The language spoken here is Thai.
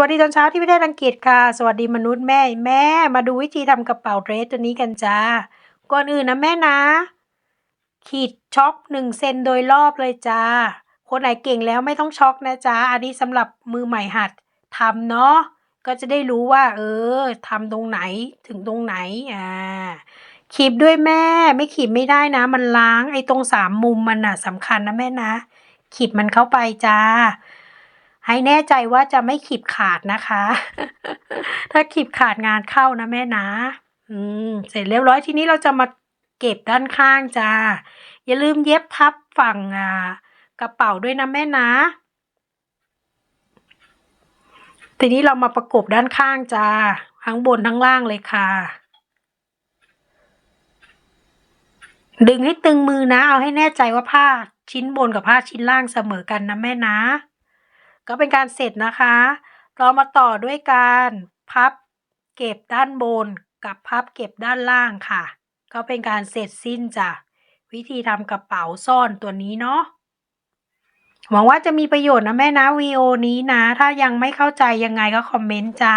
วัสดีตอนเช้าที่ประเทศอังกฤษค่ะ สวัสดีมนุษย์แม่แม่ มาดูวิธีทำกระเป๋าเดรสตัวนี้กันจ้า ก่อนอื่นนะแม่นะ ขีดช็อคหนึ่งเซนโดยรอบเลยจ้า คนไหนเก่งแล้วไม่ต้องช็อคนะจ๊ะอันนี้สำหรับมือใหม่หัดทำเนาะ ก็จะได้รู้ว่า เออทำตรงไหนถึงตรงไหน อ่า ขีบด้วยแม่ ไม่ขีบไม่ได้นะ มันล้างไอ้ตรงสามมุมมันน่ะสำคัญนะแม่นะ ขีดมันเข้าไปจ้า ให้แน่ใจว่าจะไม่ขีบขาดนะคะ ถ้าขีบขาดงานเข้านะแม่นะ อืม เสร็จเรียบร้อยทีนี้เราจะมาเก็บด้านข้างจ้า อย่าลืมเย็บพับฝั่งอ่ากระเป๋าด้วยนะแม่นะ ทีนี้เรามาประกบด้านข้างจ้า ทั้งบนทั้งล่างเลยค่ะ ดึงให้ตึงมือนะ เอาให้แน่ใจว่าผ้าชิ้นบนกับผ้าชิ้นล่างเสมอกันนะแม่นะ ก็เป็นการเสร็จนะคะ เรามาต่อด้วยการพับเก็บด้านบนกับพับเก็บด้านล่างค่ะ ก็เป็นการเสร็จสิ้นจ้ะวิธีทำกระเป๋าซ่อนตัวนี้เนาะหวังว่าจะมีประโยชน์นะแม่นะวีโอนี้นะ ถ้ายังไม่เข้าใจยังไงก็คอมเมนต์จ้า